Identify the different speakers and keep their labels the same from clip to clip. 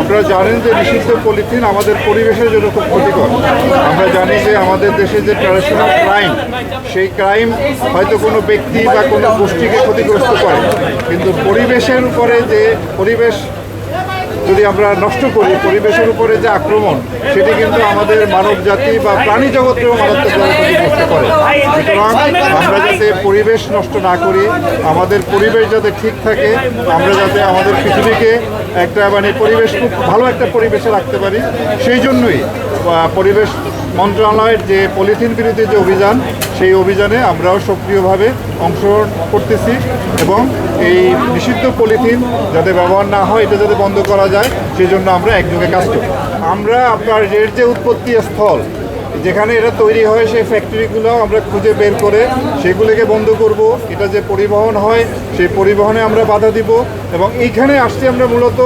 Speaker 1: আপনারা জানেন যে নিষিদ্ধ পলিথিন আমাদের পরিবেশের জন্য খুব ক্ষতিকর। আমরা জানি যে আমাদের দেশে যে ট্র্যাডিশনাল ক্রাইম সেই ক্রাইম হয়তো কোনো ব্যক্তি বা কোনো গোষ্ঠীকে ক্ষতিগ্রস্ত করে। কিন্তু পরিবেশের উপরে যে পরিবেশ, যদি আমরা নষ্ট করি, পরিবেশের উপরে যে আক্রমণ, সেটি কিন্তু আমাদের মানব জাতি বা প্রাণী জগতেও মারাত্মকভাবে ক্ষতিগ্রস্ত করে। সুতরাং আমরা যাতে পরিবেশ নষ্ট না করি, আমাদের পরিবেশ যাতে ঠিক থাকে, আমরা যাতে আমাদের পৃথিবীকে একটা মানে পরিবেশ খুব ভালো একটা পরিবেশে রাখতে পারি। সেই জন্যই পরিবেশ মন্ত্রণালয়ের যে পলিথিন বিরোধী যে অভিযান, সেই অভিযানে আমরাও সক্রিয়ভাবে অংশগ্রহণ করতেছি এবং এই নিষিদ্ধ পলিথিন যাতে ব্যবহার না হয়, এটা যাতে বন্ধ করা যায়, সেই জন্য আমরা একযোগে কাজ করি। আমরা আপনার এর যে উৎপত্তি স্থল যেখানে এটা তৈরি হয় সেই ফ্যাক্টরিগুলো আমরা খুঁজে বের করে সেগুলোকে বন্ধ করব। এটা যে পরিবহন হয় সেই পরিবহনে আমরা বাধা দিব এবং এইখানে আসছি আমরা মূলত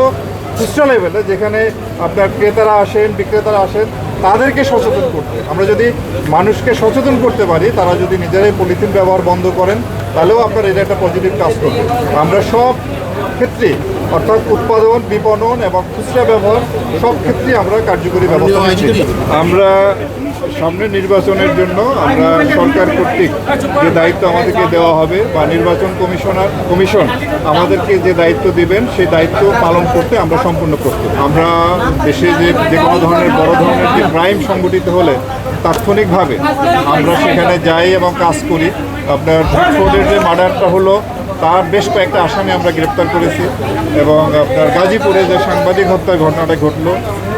Speaker 1: খুচরা লেভেলে যেখানে আপনার ক্রেতারা আসেন বিক্রেতারা আসেন তাদেরকে সচেতন করতে। আমরা যদি মানুষকে সচেতন করতে পারি তারা যদি নিজেরাই পলিথিন ব্যবহার বন্ধ করেন তাহলেও আপনার এটা একটা পজিটিভ কাজ করবে। আমরা সব ক্ষেত্রে অর্থাৎ উৎপাদন বিপণন এবং খুচরা ব্যবহার সব ক্ষেত্রে আমরা কার্যকরী ব্যবস্থা আমরা সামনে নির্বাচনের জন্য আমরা সরকার কর্তৃক যে দায়িত্ব আমাদেরকে দেওয়া হবে বা নির্বাচন কমিশনার, কমিশন আমাদেরকে যে দায়িত্ব দিবেন, সেই দায়িত্ব পালন করতে আমরা সম্পূর্ণ প্রস্তুত। আমরা দেশে যে যে কোনো ধরনের, বড় ধরনের যে ক্রাইম সংগঠিত হলে তাৎক্ষণিকভাবে আমরা সেখানে যাই এবং কাজ করি। আপনার ফোর্ডের যে মার্ডারটা হলো তার বেশ কয়েকটা আসামি আমরা গ্রেপ্তার করেছি এবং আপনার গাজীপুরে যে সাংবাদিক হত্যার ঘটনাটা ঘটলো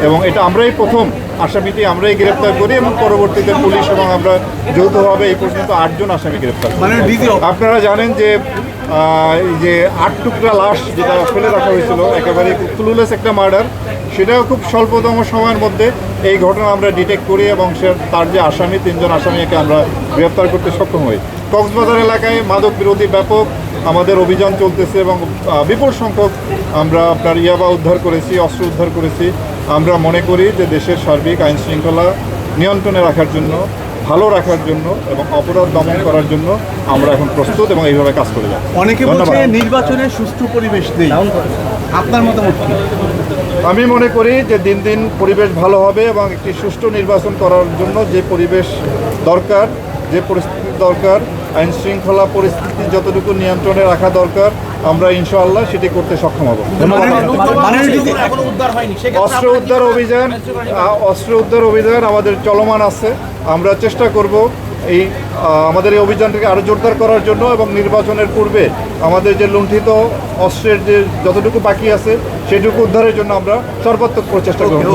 Speaker 1: এবং এটা আমরাই প্রথম আসামিটি আমরাই গ্রেপ্তার করি এবং পরবর্তীতে পুলিশ এবং আমরা যৌথভাবে এই পর্যন্ত আটজন আসামি গ্রেপ্তার।
Speaker 2: মানে
Speaker 1: আপনারা জানেন যে এই যে আট টুকরা লাশ যেটা ফেলে রাখা হয়েছিল একেবারে ক্লুলেস একটা মার্ডার সেটাও খুব স্বল্পতম সময়ের মধ্যে এই ঘটনা আমরা ডিটেক্ট করি এবং সে তার যে আসামি তিনজন আসামিকে আমরা গ্রেপ্তার করতে সক্ষম হই কক্সবাজার এলাকায় মাদক বিরোধী ব্যাপক আমাদের অভিযান চলতেছে এবং বিপুল সংখ্যক আমরা আপনার ইয়াবা উদ্ধার করেছি অস্ত্র উদ্ধার করেছি। আমরা মনে করি যে দেশের সার্বিক আইন শৃঙ্খলা নিয়ন্ত্রণে রাখার জন্য ভালো রাখার জন্য এবং অপরাধ দমন করার জন্য আমরা এখন প্রস্তুত এবং এইভাবে কাজ করে যাব
Speaker 2: অনেকে
Speaker 1: ধন্যবাদ।
Speaker 2: বলছে নির্বাচনে সুষ্ঠু পরিবেশ নেই। আপনার মতামত
Speaker 1: আমি মনে করি যে দিন দিন পরিবেশ ভালো হবে এবং একটি সুষ্ঠু নির্বাচন করার জন্য যে পরিবেশ দরকার যে পরিস্থিতি দরকার আইন শৃঙ্খলা পরিস্থিতি যতটুকু নিয়ন্ত্রণে রাখা দরকার আমরা ইনশাআল্লাহ সেটি করতে সক্ষম হব।
Speaker 2: মানে যদি
Speaker 3: এখনও উদ্ধার হয়নি সেক্ষেত্রে
Speaker 1: অস্ত্র উদ্ধার অভিযান অস্ত্র উদ্ধার অভিযান আমাদের চলমান আছে। আমরা চেষ্টা করব এই আমাদের এই অভিযানটাকে আরও জোরদার করার জন্য এবং নির্বাচনের পূর্বে আমাদের যে লুণ্ঠিত অস্ত্রের যে যতটুকু বাকি আছে সেটুকু উদ্ধারের জন্য আমরা সর্বাত্মক প্রচেষ্টা করব।